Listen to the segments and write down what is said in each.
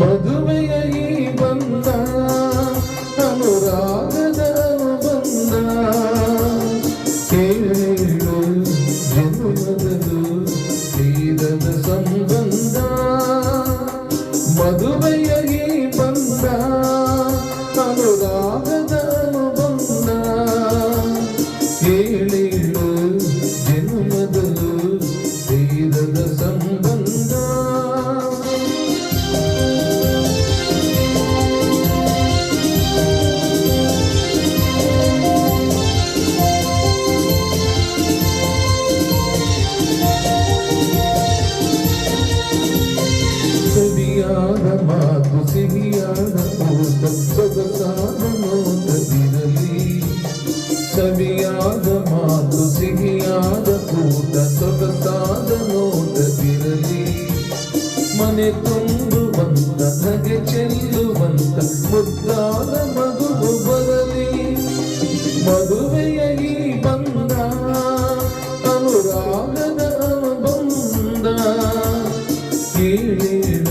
ಮದುವೆಯ ಈ ಬಂದ ಅನುರಾಗದ ಬಂದ ಕೇಳು ಜನ್ಮದದು ತೀರದ ಸಂಬಂಧ ಮದುವೆಯ ಈ ಬಂದ ಅನುರಾಗದ ಸಿಹಿಯಾದ ಊಟ ಸೊಗಸಾದ ನೋಟದಿರಲಿ ಸವಿಯಾದ ಮಾತು ಸಿಹಿಯಾದ ಊಟ ಸೊಗಸಾದ ನೋಟದಿರಲಿ ಮನೆ ತುಂಬುವಂತ ನಗೆ ಚೆಲ್ಲುವಂತ ಮುದ್ದಾದ ಮಗುವು ಬರಲಿ ಮದುವೆಯ ಈ ಬಂದ ಅನುರಾಗದ ಅನುಬಂಧ ಏಳೇಳು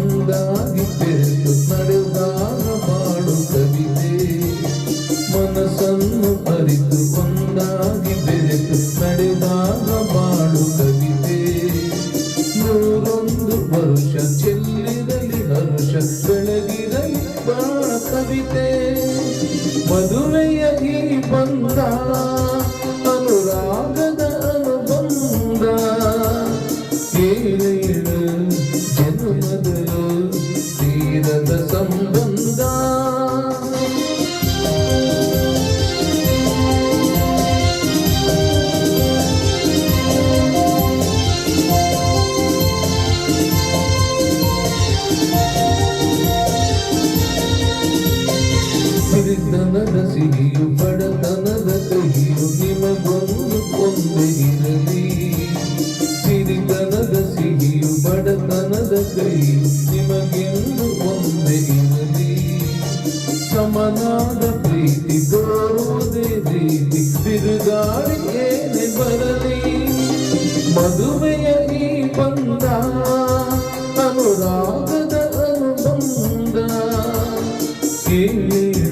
ಒಂದಾಗಿ ಬೆರೆತು ನಡೆದಾಗ ಬಾಳು ಕವಿತೆ ನೂರೊಂದು ವರುಷ ಚೆಲ್ಲಿರಲಿ ಹರುಷ ಬೆಳಗಿರಲಿ ಬಾಳ ಕವಿತೆ ಮದುವೆಯ ಈ ಬಂದ ಅನುರಾಗದ ಅನುಬಂಧ ಏಳೇಳು ಜನ್ಮದಲು ತೀರದ ಸಂಬಂಧ ಸಿಹಿಯು ಬಡತನದ ಕಹಿಯು ನಿಮಗೊಂದು ಕೊಂದೆ ಇರಲಿ ಸಿರಿತನದ ಸಿಹಿಯು ಬಡತನದ ಕಹಿಯು ನಿಮಗೆಂದು ಒಂದೇ ಇರಲಿ ಸಮನಾದ ಪ್ರೀತಿ ತೋರುವುದೇ ರೀತಿ ಬಿರುಗಾಳಿ ಏನೇ ಬರಲಿ ಮದುವೆಯ ಈ ಬಂದ ಅನುರಾಗದ ಅನುಬಂಧ ಏಳೇಳು